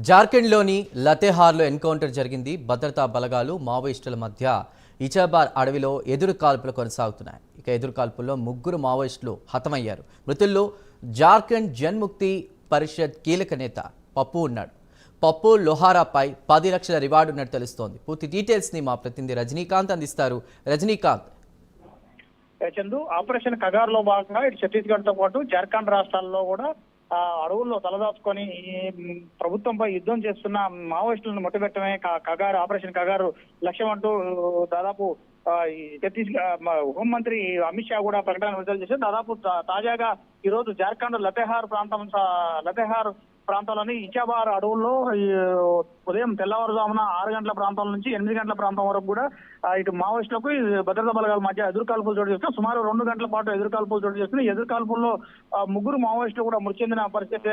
జార్ఖండ్లోని లతేహార్లో ఎన్కౌంటర్ జరిగింది. భద్రతా బలగాలు మావోయిస్టుల మధ్య ఇచాబార్ అడవిలో ఎదురు కాల్పులు కొనసాగుతున్నాయి. ఇక ఎదురు కాల్పుల్లో ముగ్గురు మావోయిస్టులు హతమయ్యారు. మృతుల్లో జార్ఖండ్ జన్ముక్తి పరిషత్ కీలక నేత పప్పు ఉన్నాడు. పప్పు లోహారాపై పది లక్షల రివార్డు ఉన్నట్టు తెలుస్తోంది. పూర్తి డీటెయిల్స్ని మా ప్రతినిధి రజనీకాంత్ అందిస్తారు. రజనీకాంత్. చందు ఆపరేషన్ కగార్లో భాగంగా ఇటు ఛత్తీస్గఢ్తో పాటు జార్ఖండ్ రాష్ట్రాల్లో కూడా అడవుల్లో తలదాచుకొని ప్రభుత్వంపై యుద్ధం చేస్తున్న మావోయిస్టులను మొట్టబెట్టమే కగారు ఆపరేషన్ కగారు లక్ష్యం అంటూ దాదాపు ఛత్తీస్గఢ్ హోంమంత్రి అమిత్ షా కూడా ప్రకటన విడుదల చేశారు. దాదాపు తాజాగా ఈ రోజు జార్ఖండ్ లతెహార్ ప్రాంతం లతెహార్ ప్రాంతంలోని ఇచాబార్ అడవుల్లో ఈ ఉదయం తెల్లవారుజామున ఆరు గంటల ప్రాంతం నుంచి ఎనిమిది గంటల ప్రాంతం వరకు కూడా ఇటు మావోయిస్టులకు భద్రతా బలగాల మధ్య ఎదురుకాల్పులు చోటు చేసుకుని సుమారు రెండు గంటల పాటు ఎదురుకాల్పులు చోటు చేసుకుని ఈ ఎదురుకాల్పుల్లో ముగ్గురు మావోయిస్టులు కూడా మృతి చెందిన పరిస్థితి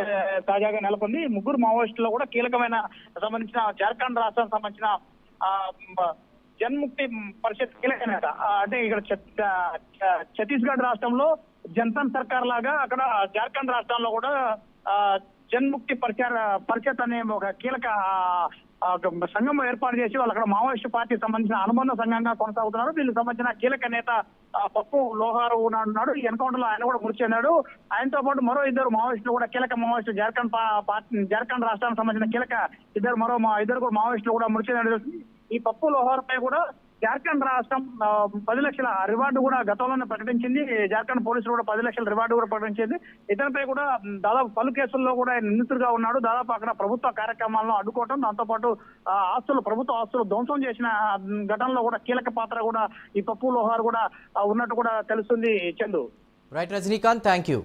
తాజాగా నెలకొంది. ముగ్గురు మావోయిస్టుల్లో కూడా కీలకమైన సంబంధించిన జార్ఖండ్ రాష్ట్రానికి సంబంధించిన జన్ముక్తి పరిషత్ కీలక నేత అంటే ఇక్కడ ఛత్తీస్గఢ్ రాష్ట్రంలో జన్సన్ సర్కార్ లాగా అక్కడ జార్ఖండ్ రాష్ట్రంలో కూడా జన్ముక్తి పరిచయ పరిచత్ అనే ఒక కీలక సంఘం ఏర్పాటు చేసి వాళ్ళు అక్కడ మావోయిస్టు పార్టీ సంబంధించిన అనుబంధ సంఘంగా కొనసాగుతున్నారు. దీనికి సంబంధించిన కీలక నేత ఆ, పప్పు లోహారు ఉన్నాడు ఈ ఎన్కౌంటర్లో ఆయన కూడా మృతి చెందాడు ఆయనతో పాటు మరో ఇద్దరు మావోయిస్టులు కూడా కీలక మావోయిస్టు జార్ఖండ్ పార్టీ జార్ఖండ్ రాష్ట్రానికి సంబంధించిన కీలక ఇద్దరు మరో మా ఇద్దరు కూడా మావోయిస్టులు కూడా మృతి చెందాడు ఈ పప్పు లోహార్ పై కూడా జార్ఖండ్ రాష్ట్రం పది లక్షల రివార్డు కూడా గతంలోనే ప్రకటించింది. జార్ఖండ్ పోలీసులు కూడా పది లక్షల రివార్డు కూడా ప్రకటించింది. ఇతనిపై కూడా దాదాపు పలు కేసుల్లో కూడా ఆయన నిందితుడిగా ఉన్నాడు. దాదాపు అక్కడ ప్రభుత్వ కార్యక్రమాలను అడ్డుకోవటం దాంతోపాటు ఆ, ఆస్తులు ప్రభుత్వ ఆస్తులు ధ్వంసం చేసిన ఘటనలో కూడా కీలక పాత్ర కూడా ఈ పప్పు లోహార్ కూడా ఉన్నట్టు కూడా తెలుస్తుంది Chandu. Right Rajinikanth thank you